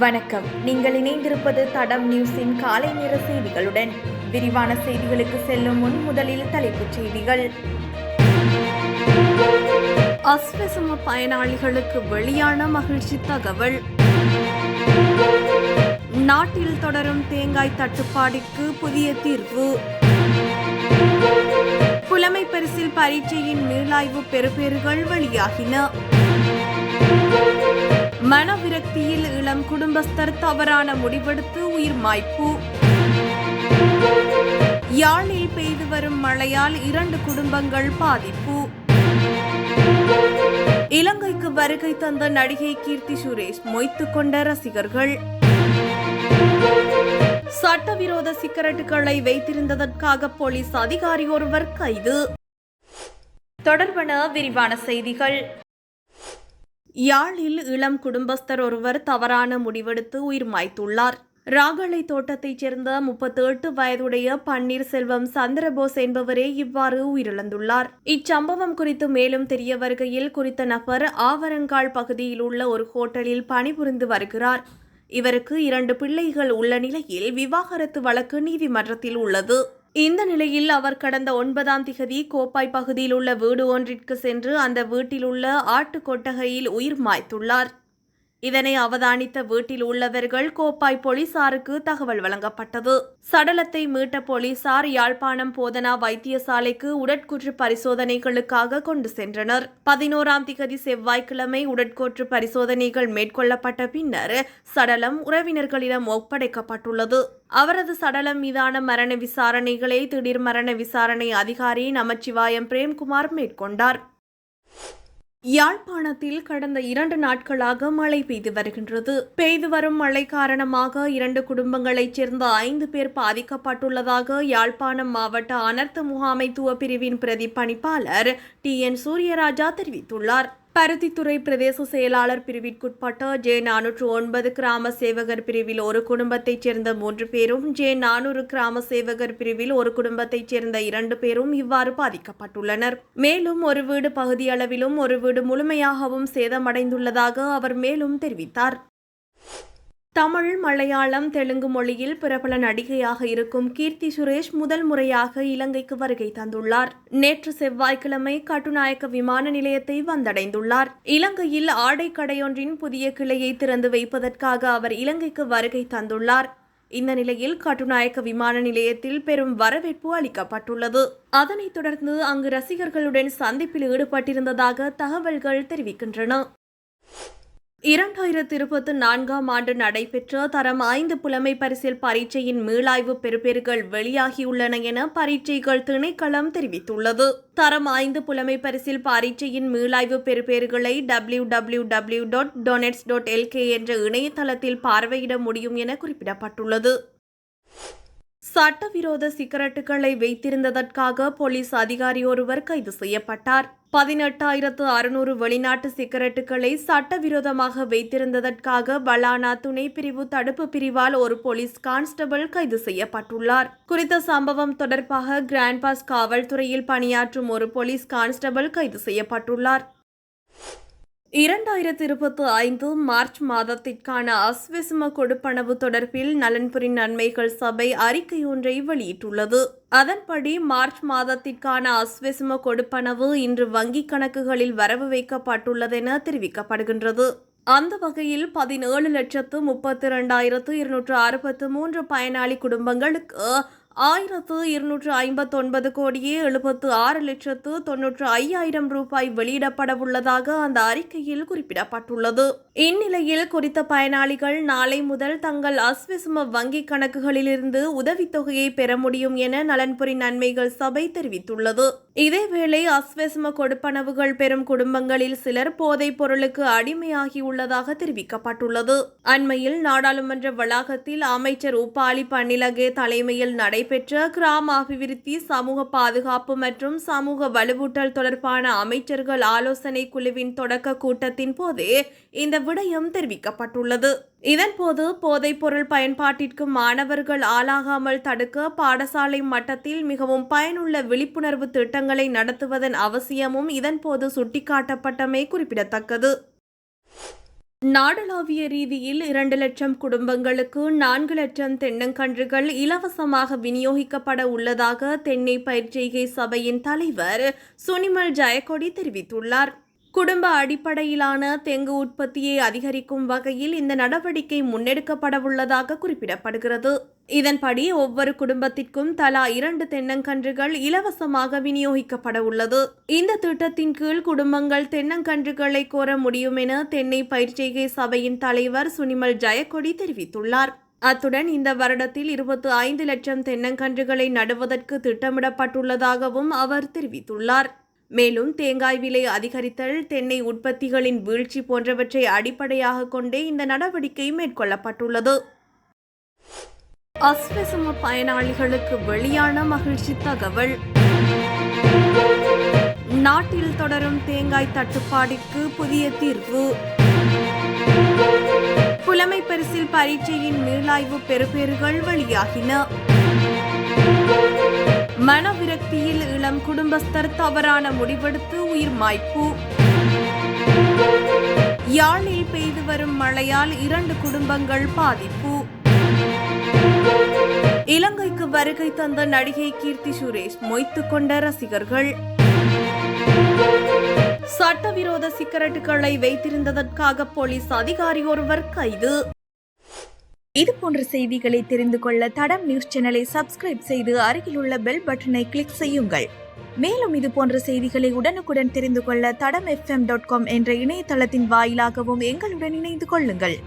வணக்கம். நீங்கள் இணைந்திருப்பது தடம் நியூஸின் காலை நேர செய்திகளுடன். விரிவான செய்திகளுக்கு செல்லும் முன் முதலில் தலைப்புச் செய்திகள். அஸ்வசம பயனாளிகளுக்கு வெளியான மகிழ்ச்சி தகவல். நாட்டில் தொடரும் தேங்காய் தட்டுப்பாடிற்கு புதிய தீர்வு. புலமை பரிசில் பரீட்சையின் மீளாய்வு பெறுபேறுகள் வெளியாகின. மனவிரக்தியில் இளம் குடும்பஸ்தர் தவறான முடிவெடுத்து உயிர் மாய்ப்பு. யாழில் பெய்து வரும் மழையால் இரண்டு குடும்பங்கள் பாதிப்பு. இலங்கைக்கு வருகை தந்த நடிகை கீர்த்தி சுரேஷ் மொய்த்துக் கொண்ட ரசிகர்கள். சட்டவிரோத சிகரெட்டுகளை வைத்திருந்ததற்காக போலீஸ் அதிகாரி ஒருவர் கைது. தொடர்பான விரிவான செய்திகள். யாழில் இளம் குடும்பஸ்தர் ஒருவர் தவறான முடிவெடுத்து உயிர் மாய்த்துள்ளார். ராகலை தோட்டத்தைச் சேர்ந்த முப்பத்தெட்டு வயதுடைய பன்னீர்செல்வம் சந்திரபோஸ் என்பவரே இவ்வாறு உயிரிழந்துள்ளார். இச்சம்பவம் குறித்து மேலும் தெரிய வருகையில் குறித்த நபர் ஆவரங்கால் பகுதியில் உள்ள ஒரு ஹோட்டலில் பணிபுரிந்து வருகிறார். இவருக்கு இரண்டு பிள்ளைகள் உள்ள நிலையில் விவாகரத்து வழக்கு நீதிமன்றத்தில் உள்ளது. இந்த நிலையில் அவர் கடந்த ஒன்பதாம் திகதி கோப்பாய் பகுதியில் உள்ள வீடு ஒன்றிற்கு சென்று அந்த வீட்டில் உள்ள ஆட்டு கொட்டகையில் உயிர் மாய்த்துள்ளார். இதனை அவதானித்த வீட்டில் உள்ளவர்கள் கோப்பாய் போலீசாருக்கு தகவல் வழங்கப்பட்டது. சடலத்தை மீட்ட போலீசார் யாழ்ப்பாணம் போதனா வைத்தியசாலைக்கு உடற்கூற்று பரிசோதனைகளுக்காக கொண்டு சென்றனர். பதினோராம் திகதி செவ்வாய்க்கிழமை உடற்கூற்று பரிசோதனைகள் மேற்கொள்ளப்பட்ட பின்னர் சடலம் உறவினர்களிடம் ஒப்படைக்கப்பட்டுள்ளது. அவரது சடலம் மீதான மரண விசாரணைகளை திடீர் மரண விசாரணை அதிகாரி நமச்சிவாயம் பிரேம்குமார் மேற்கொண்டார். யாழ்ப்பாணத்தில் கடந்த இரண்டு நாட்களாக மழை பெய்து வருகின்றது. பெய்து வரும் மழை காரணமாக இரண்டு குடும்பங்களைச் சேர்ந்த ஐந்து பேர் பாதிக்கப்பட்டுள்ளதாக யாழ்ப்பாணம் மாவட்ட அனர்த்த முகாமைத்துவ பிரிவின் பிரதிப்பணிப்பாளர் டி என் சூரியராஜா தெரிவித்துள்ளார். பருத்தித்துறை பிரதேச செயலாளர் பிரிவிற்குட்பட்ட ஜே நானூற்று ஒன்பது கிராம சேவகர் பிரிவில் ஒரு குடும்பத்தைச் சேர்ந்த மூன்று பேரும் ஜே நானூறு கிராம சேவகர் பிரிவில் ஒரு குடும்பத்தைச் சேர்ந்த இரண்டு பேரும் இவ்வாறு பாதிக்கப்பட்டுள்ளனர். மேலும் ஒரு வீடு பகுதியளவிலும் ஒரு வீடு முழுமையாகவும் சேதமடைந்துள்ளதாக அவர் மேலும் தெரிவித்தார். தமிழ் மலையாளம் தெலுங்கு மொழியில் பிரபல நடிகையாக இருக்கும் கீர்த்தி சுரேஷ் முதல் முறையாக இலங்கைக்கு வருகை தந்துள்ளார். நேற்று செவ்வாய்க்கிழமை கட்டுநாயக்க விமான நிலையத்தை வந்தடைந்துள்ளார். இலங்கையில் ஆடைக்கடையொன்றின் புதிய கிளையை திறந்து வைப்பதற்காக அவர் இலங்கைக்கு வருகை தந்துள்ளார். இந்த நிலையில் கட்டுநாயக்க விமான நிலையத்தில் பெரும் வரவேற்பு அளிக்கப்பட்டுள்ளது. அதனைத் தொடர்ந்து அங்கு ரசிகர்களுடன் சந்திப்பில் ஈடுபட்டிருந்ததாக தகவல்கள் தெரிவிக்கின்றன. இரண்டாயிரத்தி இருபத்தி நான்காம் ஆண்டு நடைபெற்ற தரம் ஐந்து புலமை பரிசில் பரீட்சையின் மீளாய்வு பெறுபேறுகள் வெளியாகியுள்ளன என பரீட்சைகள் திணைக்களம் தெரிவித்துள்ளது. தரம் ஐந்து புலமை பரிசில் பரீட்சையின் மீளாய்வு பெறுபேறுகளை W W W dot doenets dot LK என்ற இணையதளத்தில் பார்வையிட முடியும் என குறிப்பிடப்பட்டுள்ளது. சட்டவிரோத சிகரெட்டுகளை வைத்திருந்ததற்காக போலீஸ் அதிகாரி ஒருவர் கைது செய்யப்பட்டார். பதினெட்டாயிரத்து அறுநூறு வெளிநாட்டு சிகரெட்டுகளை சட்டவிரோதமாக வைத்திருந்ததற்காக பலானா துணை பிரிவு தடுப்பு பிரிவால் ஒரு போலீஸ் கான்ஸ்டபிள் கைது செய்யப்பட்டுள்ளார். குறித்த சம்பவம் தொடர்பாக கிராண்ட் பாஸ் காவல்துறையில் பணியாற்றும் ஒரு போலீஸ் கான்ஸ்டபிள் கைது செய்யப்பட்டுள்ளார். இரண்டாயிரத்தி இருபத்தி ஐந்து மார்ச் மாதத்திற்கான அஸ்விசும கொடுப்பனவு தொடர்பில் நலன்புரி நன்மைகள் சபை அறிக்கை ஒன்றை வெளியிட்டுள்ளது. அதன்படி மார்ச் மாதத்திற்கான அஸ்விசும கொடுப்பனவு இன்று வங்கிக் கணக்குகளில் வரவு வைக்கப்பட்டுள்ளதென தெரிவிக்கப்படுகின்றது. அந்த வகையில் பதினேழு லட்சத்து முப்பத்தி இரண்டாயிரத்து இருநூற்று அறுபத்து மூன்று பயனாளி குடும்பங்களுக்கு ஆயிரத்து இருநூற்று ஐம்பத்தொன்பது கோடியே எழுபத்து ஆறு லட்சத்து தொன்னூற்று ஐயாயிரம் ரூபாய் வெளியிடப்படவுள்ளதாக அந்த அறிக்கையில் குறிப்பிடப்பட்டுள்ளது. இந்நிலையில் குறித்த பயனாளிகள் நாளை முதல் தங்கள் அஸ்விசும வங்கிக் கணக்குகளிலிருந்து உதவித்தொகையை பெற முடியும் என நலன்புரி நன்மைகள் சபை தெரிவித்துள்ளது. இதேவேளை அஸ்வசும கொடுப்பனவுகள் பெறும் குடும்பங்களில் சிலர் போதைப் பொருளுக்கு அடிமையாகியுள்ளதாக தெரிவிக்கப்பட்டுள்ளது. அண்மையில் நாடாளுமன்ற வளாகத்தில் அமைச்சர் உப்பாலி பன்னிலகே தலைமையில் நடைபெற்ற கிராம அபிவிருத்தி சமூக பாதுகாப்பு மற்றும் சமூக வலுவூட்டல் தொடர்பான அமைச்சர்கள் ஆலோசனை குழுவின் தொடக்க கூட்டத்தின் போதே இந்த விடயம் தெரிவிக்கப்பட்டுள்ளது. இதன்போது போதைப்பொருள் பயன்பாட்டிற்கு மாணவர்கள் ஆளாகாமல் தடுக்க பாடசாலை மட்டத்தில் மிகவும் பயனுள்ள விழிப்புணர்வு திட்டங்களை நடத்துவதன் அவசியமும் இதன்போது சுட்டிக்காட்டப்பட்டமை குறிப்பிடத்தக்கது. நாடளாவிய ரீதியில் இரண்டு லட்சம் குடும்பங்களுக்கு நான்கு லட்சம் தென்னங்கன்றுகள் இலவசமாக விநியோகிக்கப்பட உள்ளதாக தென்னை பயிர்ச்செய்கை சபையின் தலைவர் சுனிமல் ஜெயக்கொடி தெரிவித்துள்ளார். குடும்ப அடிப்படையிலான தெங்கு உற்பத்தியை அதிகரிக்கும் வகையில் இந்த நடவடிக்கை முன்னெடுக்கப்பட உள்ளதாக குறிப்பிடப்படுகிறது. இதன்படி ஒவ்வொரு குடும்பத்திற்கும் தலா இரண்டு தென்னங்கன்றுகள் இலவசமாக விநியோகிக்கப்பட உள்ளது. இந்த திட்டத்தின் கீழ் குடும்பங்கள் தென்னங்கன்றுகளை கோர முடியும் என தென்னை பயிர்ச்செய்கை சபையின் தலைவர் சுனிமல் ஜெயக்கொடி தெரிவித்துள்ளார். அத்துடன் இந்த வருடத்தில் இருபத்தி ஐந்து லட்சம் தென்னங்கன்றுகளை நடுவதற்கு திட்டமிடப்பட்டுள்ளதாகவும் அவர் தெரிவித்துள்ளார். மேலும் தேங்காய் விலை அதிகரித்தல் தென்னை உற்பத்திகளின் வீழ்ச்சி போன்றவற்றை அடிப்படையாக கொண்டே இந்த நடவடிக்கை மேற்கொள்ளப்பட்டுள்ளது. அஸ்வசம பயனாளிகளுக்கு வெளியான மகிழ்ச்சி தகவல். நாட்டில் தொடரும் தேங்காய் தட்டுப்பாடிற்கு புதிய தீர்வு. புலமை பரிசில் பரீட்சையின் மீளாய்வு பெறுபேறுகள் வெளியாகின. மனவிரக்தியில் இளம் குடும்பஸ்தர் தவறான முடிவெடுத்து உயிர் மாய்ப்பு. யாழில் பெய்து வரும் மழையால் இரண்டு குடும்பங்கள் பாதிப்பு. இலங்கைக்கு வருகை தந்த நடிகை கீர்த்தி சுரேஷ் மொய்த்து கொண்ட ரசிகர்கள். சட்டவிரோத சிகரெட்டுகளை வைத்திருந்ததற்காக போலீஸ் அதிகாரி ஒருவர் கைது. இது போன்ற செய்திகளை தெரிந்து கொள்ள தடம் நியூஸ் சேனலை சப்ஸ்கிரைப் செய்து அருகிலுள்ள பெல் பட்டனை கிளிக் செய்யுங்கள். மேலும் இது போன்ற செய்திகளை உடனுக்குடன் தெரிந்து கொள்ள தடம் எஃப்எம் டாட் காம் என்ற இணையதளத்தின் வாயிலாகவும் எங்களுடன் இணைந்து கொள்ளுங்கள்.